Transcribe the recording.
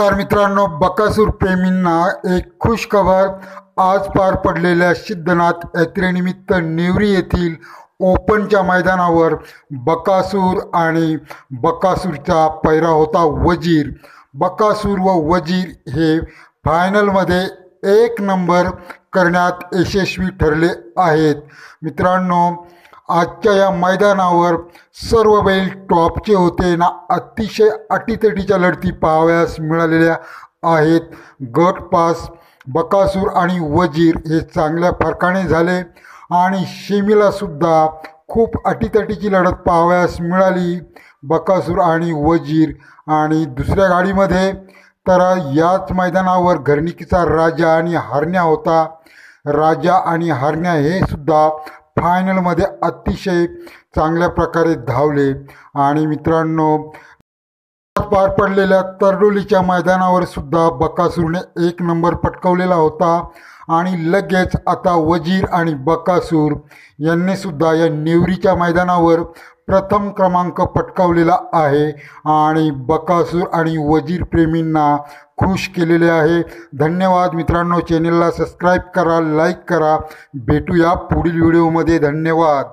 नमस्कार मित्रांनो बकासूर प्रेमींना एक खुश खबर. आज पार पडलेल्या सिद्धनाथ यात्रेनिमित्त नेवरी येथील ओपनच्या मैदानावर बकासूर आणि बकासूरचा पैरा होता वजीर. बकासूर व वजीर हे फायनलमध्ये एक नंबर करण्यात यशस्वी ठरले आहेत. मित्रांनो आजच्या या मैदानावर सर्व बैल टॉपचे होते ना अतिशय अटीतटीच्या लढती पाहावयास मिळालेल्या आहेत. गट पास बकासूर आणि वजीर हे चांगल्या फरकाने झाले आणि शेमीला सुद्धा खूप अटीतटीची लढत पाहावयास मिळाली. बकासूर आणि वजीर आणि दुसऱ्या गाडीमध्ये तर याच मैदानावर घरणिकीचा राजा आणि हरण्या होता. राजा आणि हरण्या हे सुद्धा फायनलमध्ये अतिशय चांगल्या प्रकारे धावले. आणि मित्रांनो पार पडलेल्या तरडोलीच्या मैदानावर सुद्धा बकासूरने एक नंबर पटकवलेला होता. आणि लगेच आता वजीर आणि बकासूर यांनी सुद्धा या नेवरीच्या मैदानावर प्रथम क्रमांक पटकावलेला आहे आणि बकासूर आणि वजीर प्रेमींना खुश केलेले आहे. धन्यवाद मित्रांनो. चॅनेलला सबस्क्राईब करा लाईक करा. भेटूया पुढील व्हिडिओमध्ये धन्यवाद.